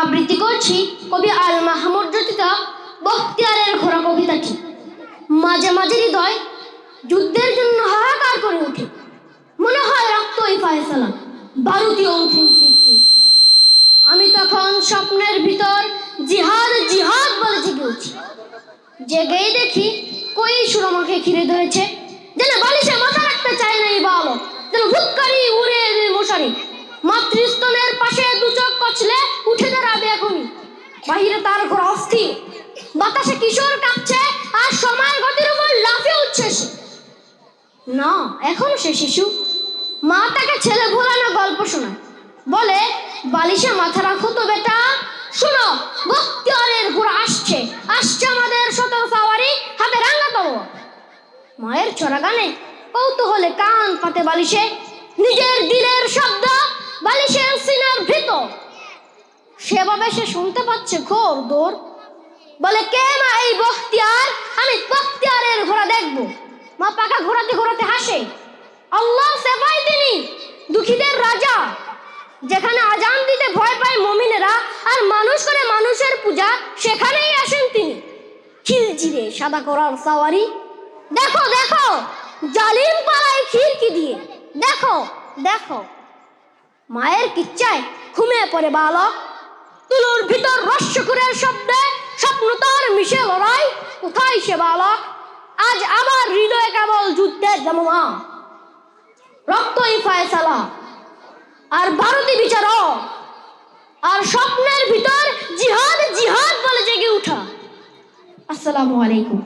আবৃত্তি করছি কবি আল মাহমুদ রচিত বখতিয়ারের ঘোড়া কবিতাটি। মাঝে মাঝে হৃদয় যুদ্ধের জন্য হাহাকার করে ওঠে। মনে হয় রক্তই ফায়সালা, বারুদীয় অন্তিম তৃপ্তি আমি তখন স্বপ্নের ভিতর জিহাদ জিহাদ বলে জেগে উঠি। জেগেই দেখি কই সুর আমাকে ঘিরে ধরেছে। যেন বালিশে মাথা রাখতে চায় না এই বালক। যেন ভুৎকারি উড়ে মশারি। মাতৃস্তনের বাহিরে তার ঘর অস্থির বাতাসে কিশোর কাঁপছে আর সময়ের গতির উপর লাফিয়ে উঠছে সে। না, এখন সে শিশু। মা তাকে ছেলে ভোলানো গল্প শোনায়। বলে, বালিশে মাথা রাখো তো বেটা। শোনো বখতিয়ারের ঘোড়া আসছে। আসছে আমাদের শত সাওয়ারি, হাতে রাঙ্গা তলোয়ার মায়ের চড়া গানে কৌতূহলে কান পাতে বালিশে। নিজের দিলের শব্দ বালিশের সিনার ভিতর সেভাবে সে শুনতে পাচ্ছে, ঘোর দোর বলে, কে মা এই বখতিয়ার? আমি বখতিয়ারের ঘোড়া দেখব। মা পাকা ঘোরাতে ঘোরাতে হাসে। আল্লাহ সেবাই তিনি, দুঃখীদের রাজা। যেখানে আজান দিতে ভয় পায় মমিনেরা আর মানুষ করে মানুষের পূজা, সেখানেই আসেন তিনি। খিলজিরে সাদা করার সাওয়ারি। দেখো দেখো, জালিম পাড়ায় খিড়কি দিয়ে। দেখো দেখো। মায়ের কিচ্ছায় ঘুমিয়ে পড়ে বালক। তুলোর ভিতর রস্যকুরের শব্দে স্বপ্ন তার মিশে লড়াই। কোথায় সে বালক? আজ আমার হৃদয়ে কেবল যুদ্ধের জামা রক্ত ফায়সালা। আর ভারতী বিচার আর স্বপ্নের ভিতর জিহাদ জিহাদ বলে জেগে উঠা। আসসালামু আলাইকুম।